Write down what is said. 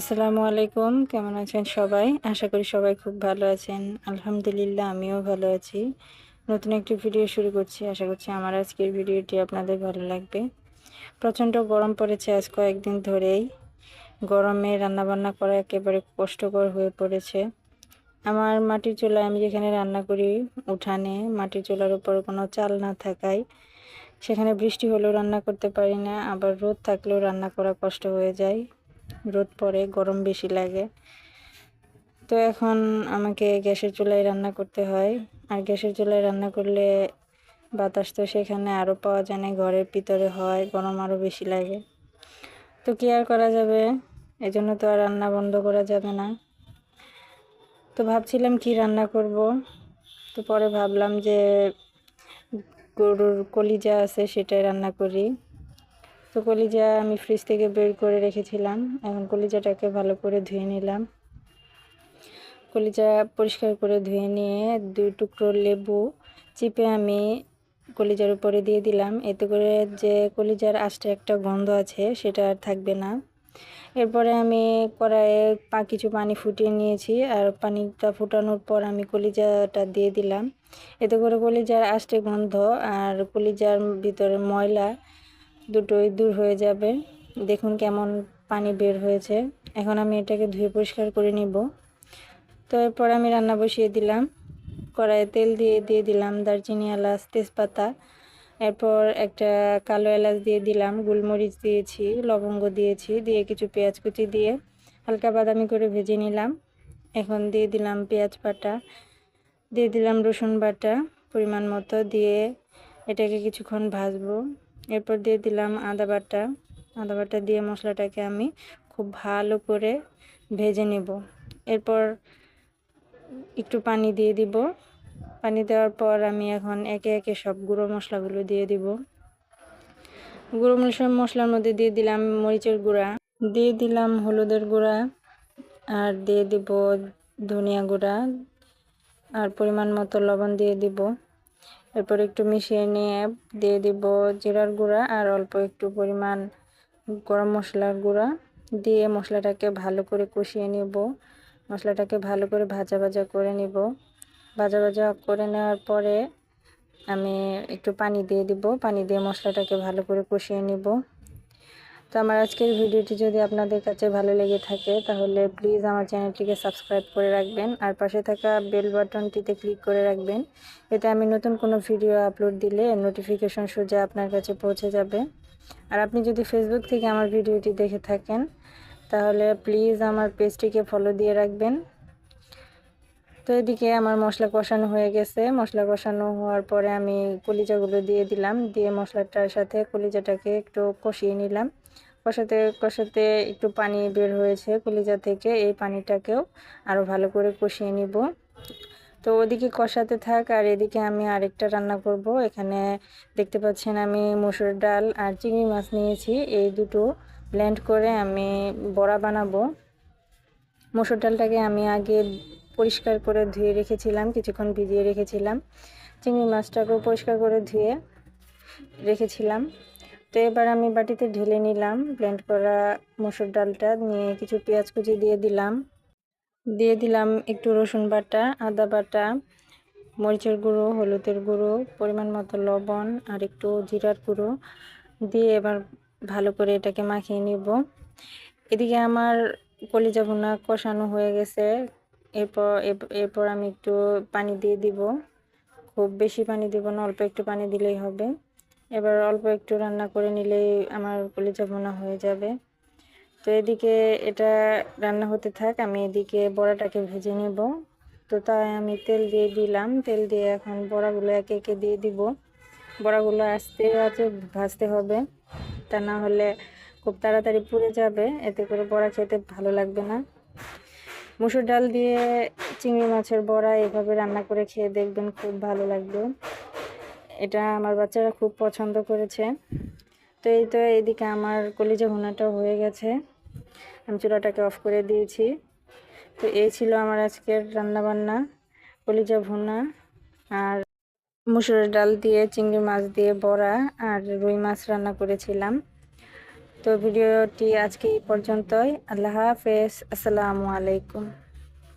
আসসালামু আলাইকুম, কেমন আছেন সবাই? আশা করি সবাই খুব ভালো আছেন। আলহামদুলিল্লাহ, আমিও ভালো আছি। নতুন একটি ভিডিও শুরু করছি। আশা করছি আমার আজকের ভিডিওটি আপনাদের ভালো লাগবে। প্রচণ্ড গরম পড়েছে আজ কয়েকদিন ধরেই। গরমে রান্নাবান্না করা একেবারে কষ্টকর হয়ে পড়েছে। আমার মাটির চুলায় আমি যেখানে রান্না করি, উঠানে মাটির চুলার উপর কোনো চাল না থাকায়, সেখানে বৃষ্টি হলেও রান্না করতে পারি না, আবার রোদ থাকলেও রান্না করা কষ্ট হয়ে যায়। রোদ পড়ে, গরম বেশি লাগে। তো এখন আমাকে গ্যাসের চুলায় রান্না করতে হয়। আর গ্যাসের চুলায় রান্না করলে বাতাস তো সেখানে আরও পাওয়া যায় না, ঘরের ভিতরে হয়, গরম আরও বেশি লাগে। তো কি আর করা যাবে? এজন্য তো আর রান্না বন্ধ করা যাবে না। তো ভাবছিলাম কি রান্না করব? তো পরে ভাবলাম যে গরুর কলিজা আছে সেটাই রান্না করি। তো কলিজা আমি ফ্রিজ থেকে বের করে রেখেছিলাম। এখন কলিজাটাকে ভালো করে ধুয়ে নিলাম। কলিজা পরিষ্কার করে ধুয়ে নিয়ে দুই টুকরো লেবু চিপে আমি কলিজার উপরে দিয়ে দিলাম। এতে করে যে কলিজার আষ্টে একটা গন্ধ আছে, সেটা আর থাকবে না। এরপরে আমি কড়াইয়ে পা কিছু পানি ফুটিয়ে নিয়েছি আর পানিটা ফুটানোর পর আমি কলিজাটা দিয়ে দিলাম। এতে করে কলিজার আষ্টে গন্ধ আর কলিজার ভিতরে ময়লা দুটোই দূর হয়ে যাবে। দেখুন কেমন পানি বের হয়েছে। এখন আমি এটাকে ধুয়ে পরিষ্কার করে নিব। তো এরপর আমি রান্না বসিয়ে দিলাম। কড়াইয়ে তেল দিয়ে দিয়ে দিলাম দারচিনি, এলাচ, তেজপাতা। এরপর একটা কালো এলাচ দিয়ে দিলাম, গোলমরিচ দিয়েছি, লবঙ্গ দিয়েছি, দিয়ে কিছু পেঁয়াজ কুচি দিয়ে হালকা বাদামি করে ভেজে নিলাম। এখন দিয়ে দিলাম পেঁয়াজ বাটা। দিয়ে দিলাম রসুন বাটা পরিমাণ মতো। দিয়ে এটাকে কিছুক্ষণ ভাজবো। এরপর দিয়ে দিলাম আদা বাটা। আদা বাটা দিয়ে মশলাটাকে আমি খুব ভালো করে ভেজে নেব। এরপর একটু পানি দিয়ে দিব। পানি দেওয়ার পর আমি এখন একে একে সব গুঁড়ো মশলাগুলো দিয়ে দিব। গুঁড়ো মশলা মশলার মধ্যে দিয়ে দিলাম মরিচের গুঁড়া। দিয়ে দিলাম হলুদের গুঁড়া। আর দিয়ে দিব ধনিয়া গুঁড়া। আর পরিমাণ মতো লবণ দিয়ে দিব। এরপর একটু মিশিয়ে নিয়ে দিয়ে দিব জিরার গুঁড়া আর অল্প একটু পরিমাণ গরম মশলার গুঁড়া। দিয়ে মশলাটাকে ভালো করে কষিয়ে নিব। মশলাটাকে ভালো করে ভাজা ভাজা করে নিব। ভাজা ভাজা করে নেওয়ার পরে আমি একটু পানি দিয়ে দিব। পানি দিয়ে মশলাটাকে ভালো করে কষিয়ে নিব। তো আমার আজকের ভিডিওটি যদি আপনাদের কাছে ভালো লেগে থাকে, তাহলে প্লিজ আমার চ্যানেলটিকে সাবস্ক্রাইব করে রাখবেন আর পাশে থাকা বেল বাটনটিতে ক্লিক করে রাখবেন। এতে আমি নতুন কোনো ভিডিও আপলোড দিলে নোটিফিকেশন সোজা আপনার কাছে পৌঁছে যাবে। আর আপনি যদি ফেসবুক থেকে আমার ভিডিওটি দেখে থাকেন, তাহলে প্লিজ আমার পেজটিকে ফলো দিয়ে রাখবেন। তো এদিকে আমার মশলা কষানো হয়ে গেছে। মশলা কষানো হওয়ার পরে আমি কলিজাগুলো দিয়ে দিলাম। দিয়ে মশলাটার সাথে কলিজাটাকে একটু কষিয়ে নিলাম। কষাতে কষাতে একটু পানি বের হয়েছে কলিজা থেকে। এই পানিটাকেও আরও ভালো করে কষিয়ে নিব। তো ওদিকে কষাতে থাক, আর এদিকে আমি আরেকটা রান্না করব। এখানে দেখতে পাচ্ছেন আমি মসুর ডাল আর চিংড়ি মাছ নিয়েছি। এই দুটো ব্লেন্ড করে আমি বড়া বানাবো। মসুর ডালটাকে আমি আগে পরিষ্কার করে ধুয়ে রেখেছিলাম, কিছুক্ষণ ভিজিয়ে রেখেছিলাম। চিংড়ি মাছটাকেও পরিষ্কার করে ধুয়ে রেখেছিলাম। তো এবার আমি বাটিতে ঢেলে নিলাম ব্লেন্ড করা মসুর ডালটা, নিয়ে কিছু পেঁয়াজ কুচি দিয়ে দিলাম। দিয়ে দিলাম একটু রসুন বাটা, আদা বাটা, মরিচের গুঁড়ো, হলুদের গুঁড়ো, পরিমাণ মতো লবণ আর একটু জিরার গুঁড়ো। দিয়ে এবার ভালো করে এটাকে মাখিয়ে নিব। এদিকে আমার কলিজা ভুনা কষানো হয়ে গেছে। এরপর এরপর আমি একটু পানি দিয়ে দিব। খুব বেশি পানি দিব না, অল্প একটু পানি দিলেই হবে। এবার অল্প একটু রান্না করে নিলেই আমার কলিজা ভুনা হয়ে যাবে। তো এদিকে এটা রান্না হতে থাক, আমি এদিকে বড়াটাকে ভেজে নেব। তো তাই আমি তেল দিয়ে দিলাম। তেল দিয়ে এখন বড়াগুলো একে একে দিয়ে দিব। বড়াগুলো আস্তে আস্তে ভাজতে হবে। তা না হলে খুব তাড়াতাড়ি পুড়ে যাবে। এতে করে বড়া খেতে ভালো লাগবে না। মুসুর ডাল দিয়ে চিংড়ি মাছের বড়া এভাবে রান্না করে খেয়ে দেখবেন খুব ভালো লাগবে। এটা আমার বাচ্চারা খুব পছন্দ করেছে। তো এই তো এইদিকে আমার কলিজা ভুনাটাও হয়ে গেছে। আমি চুলাটাকে অফ করে দিয়েছি। তো এই ছিল আমার আজকের রান্নাবান্না, কলিজা ভুনা আর মুসুরের ডাল দিয়ে, চিংড়ি মাছ দিয়ে, বড়া আর রুই মাছ রান্না করেছিলাম। তো ভিডিওটি আজকে এই পর্যন্তই। আল্লাহ হাফেজ। আসসালামু আলাইকুম।